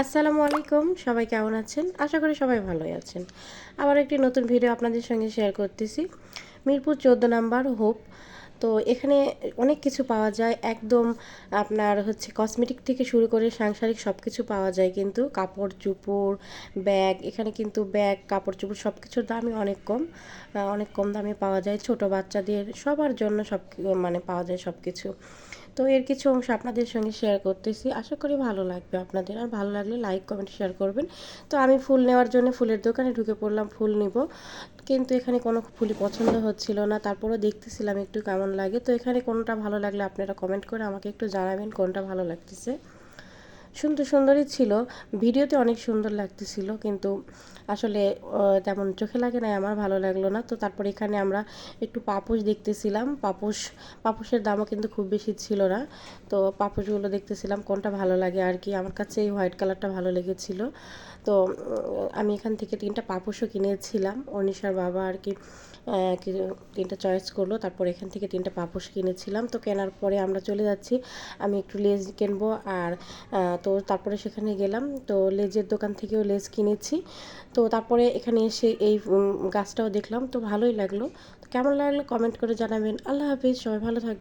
আসসালামু আলাইকুম, সবাই কেমন আছেন? আশা করি সবাই ভালোই আছেন। আবার একটি নতুন ভিডিও আপনাদের সঙ্গে শেয়ার করতেছি। মিরপুর চোদ্দ নাম্বার হোপ। তো এখানে অনেক কিছু পাওয়া যায়। একদম আপনার হচ্ছে কসমেটিক থেকে শুরু করে সাংসারিক সব কিছু পাওয়া যায় কিন্তু। কাপড়, চুপড় ব্যাগ এখানে কিন্তু ব্যাগ কাপড়, চুপড় সব কিছুর দামই অনেক কম। অনেক কম দামে পাওয়া যায়। ছোট বাচ্চাদের সবার জন্য সব মানে পাওয়া যায় সব কিছু তো এর কিছু অংশ আপনাদের সঙ্গে শেয়ার করতেছি। আশা করি ভালো লাগবে আপনাদের। আর ভালো লাগলে লাইক কমেন্ট শেয়ার করবেন। তো আমি ফুল নেওয়ার জন্য ফুলের দোকানে ঢুকে পড়লাম ফুল নিব। কিন্তু এখানে কোনো ফুলই পছন্দ হচ্ছিল না। তারপরেও দেখতেছিলাম একটু কেমন লাগে। তো এখানে কোনটা ভালো লাগলে আপনারা কমেন্ট করে আমাকে একটু জানাবেন কোনটা ভালো লাগতেছে। সুন্দর সুন্দরই ছিল। ভিডিওতে অনেক সুন্দর লাগতেছিল, কিন্তু আসলে তেমন চোখে লাগে না আমার ভালো লাগল না। তো তারপর এখানে আমরা একটু পাপোশ দেখতেছিলাম। পাপোশ, পাপোশের দামও কিন্তু খুব বেশি ছিল না। তো পাপোশগুলো দেখতেছিলাম, কোনটা ভালো লাগে আর কি। আমার কাছে এই হোয়াইট কালারটা ভালো লেগেছিল। তো আমি এখান থেকে তিনটা পাপোশও কিনেছিলাম। অনিশার বাবা আর কি তিনটা চয়েস করল। তারপর এখান থেকে তিনটা পাপোশ কিনেছিলাম। তো কেনার পরে আমরা চলে যাচ্ছি। আমি একটু লেজ কিনবো আর তো তারপরে সেখানে গেলাম। তো লেজের দোকান থেকেও লেজ কিনেছি। তো তারপরে এখানে এসে এই গাছটাও দেখলাম। তো ভালোই লাগল। তো কেমন লাগল কমেন্ট করে জানাবেন। আল্লাহ হাফিজ। সবাই ভালো থাকবে